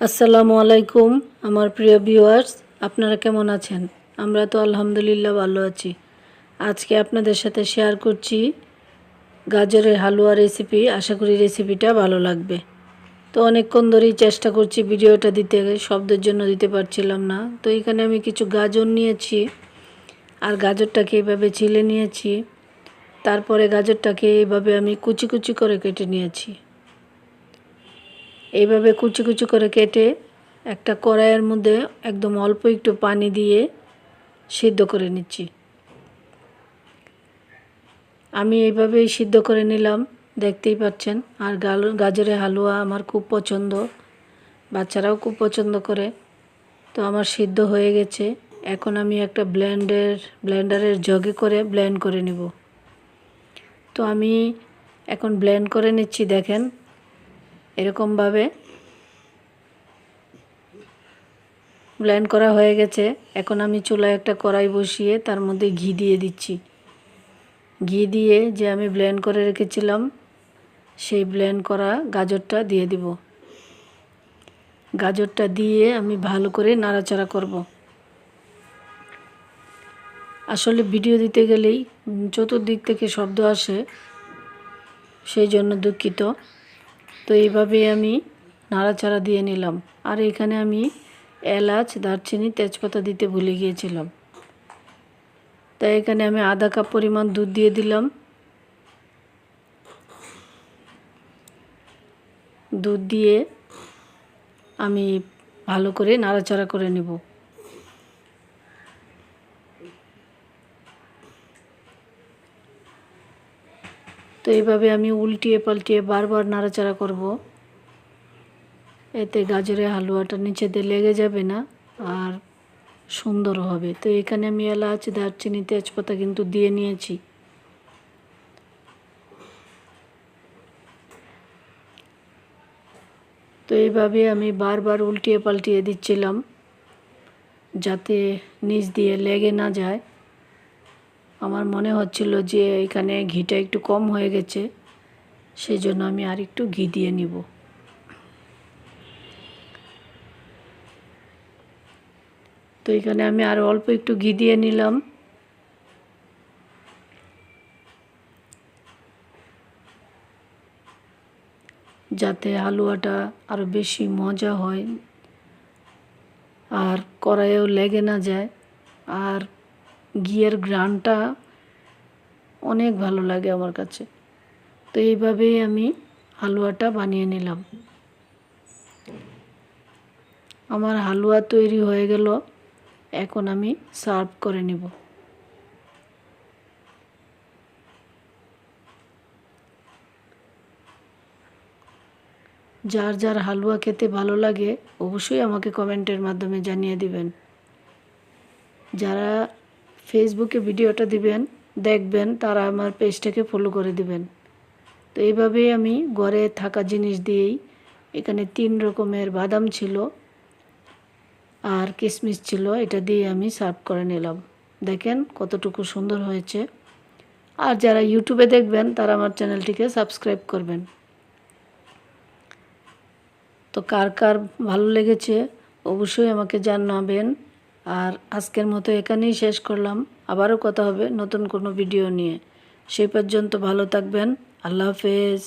আসসালামু আলাইকুম, আমার প্রিয় ভিউয়ার্স আপনারা কেমন আছেন? আমরা তো আলহামদুলিল্লাহ ভালো আছি। আজকে আপনাদের সাথে শেয়ার করছি গাজরের হালুয়া রেসিপি আশা করি রেসিপিটা ভালো লাগবে। তো অনেকক্ষণ ধরেই চেষ্টা করছি ভিডিওটা দিতে, শব্দের জন্য দিতে পারছিলাম না। তো এখানে আমি কিছু গাজর নিয়েছি, আর গাজরটাকে এভাবে ছিলে নিয়েছি। তারপরে গাজরটাকে এইভাবে আমি কুচি কুচি করে কেটে নিয়েছি। এইভাবে কুচি কুচি করে কেটে একটা কড়াইয়ের মধ্যে একদম অল্প একটু পানি দিয়ে সিদ্ধ করে নিচ্ছি। আমি এইভাবেই সিদ্ধ করে নিলাম, দেখতেই পাচ্ছেন। আর গাজরের হালুয়া আমার খুব পছন্দ, বাচ্চারাও খুব পছন্দ করে। তো আমার সিদ্ধ হয়ে গেছে। এখন আমি একটা ব্লেন্ডের, ব্লেন্ডারের জগে করে ব্লেন্ড করে নিব। তো আমি এখন ব্লেন্ড করে নিচ্ছি, দেখেন। এরকমভাবে ব্লেন্ড করা হয়ে গেছে। এখন আমি চুলায় একটা কড়াই বসিয়ে তার মধ্যে ঘি দিয়ে দিচ্ছি। ঘি দিয়ে যে আমি ব্লেন্ড করে রেখেছিলাম, সেই ব্লেন্ড করা গাজরটা দিয়ে দিব। গাজরটা দিয়ে আমি ভালো করে নাড়াচাড়া করব। আসলে ভিডিও দিতে গেলেই চতুর্দিক থেকে শব্দ আসে, সেই জন্য দুঃখিত। তো এইভাবে আমি নাড়াচাড়া দিয়ে নিলাম। আর এখানে আমি এলাচ, দারচিনি, তেজপাতা দিতে ভুলে গিয়েছিলাম। তাই এখানে আমি আধা কাপ পরিমাণ দুধ দিয়ে দিলাম। দুধ দিয়ে আমি ভালো করে নাড়াচাড়া করে নেব। তো এইভাবে আমি উল্টিয়ে পাল্টিয়ে বারবার নাড়াচাড়া করব। এতে গাজরের হালুয়াটা নিচেতে লেগে যাবে না আর সুন্দর হবে। তো এখানে আমি এলাচ, দারচিনি, তেজপাতা কিন্তু দিয়ে নিয়েছি। তো এইভাবে আমি বারবার উল্টিয়ে পাল্টিয়ে দিচ্ছিলাম যাতে নিচ দিয়ে লেগে না যায়। আমার মনে হচ্ছিল যে এখানে ঘিটা একটু কম হয়ে গেছে সেই জন্য আমি আর একটু ঘি দিয়ে নিব। তো এখানে আমি আর অল্প একটু ঘি দিয়ে নিলাম। যাতে হালুয়াটা আরও বেশি মজা হয়, আর কড়াইয়েও লেগে না যায়, আর ঘিয়ের গ্রানটা অনেক ভালো লাগে আমার কাছে। তো এইভাবেই আমি হালুয়াটা বানিয়ে নিলাম। আমার হালুয়া তৈরি হয়ে গেল, এখন আমি সার্ভ করে নেব। যার যার হালুয়া খেতে ভালো লাগে, অবশ্যই আমাকে কমেন্টের মাধ্যমে জানিয়ে দিবেন। যারা ফেসবুকে ভিডিওটা দিবেন, দেখবেন, তারা আমার পেজটাকে ফলো করে দিবেন। তো এইভাবেই আমি ঘরে থাকা জিনিস দিয়েই এখানে তিন রকমের বাদাম ছিল আর কিশমিশ ছিল, এটা দিয়ে আমি সার্ভ করে নিলাম। দেখেন কতটুকু সুন্দর হয়েছে। আর যারা ইউটিউবে দেখবেন, তারা আমার চ্যানেলটিকে সাবস্ক্রাইব করবেন। তো কার কার ভালো লেগেছে, অবশ্যই আমাকে জানাবেন। আর আজকের মতো এখানেই শেষ করলাম। আবারও কথা হবে নতুন কোনো ভিডিও নিয়ে। সেই পর্যন্ত ভালো থাকবেন। আল্লাহ হাফেজ।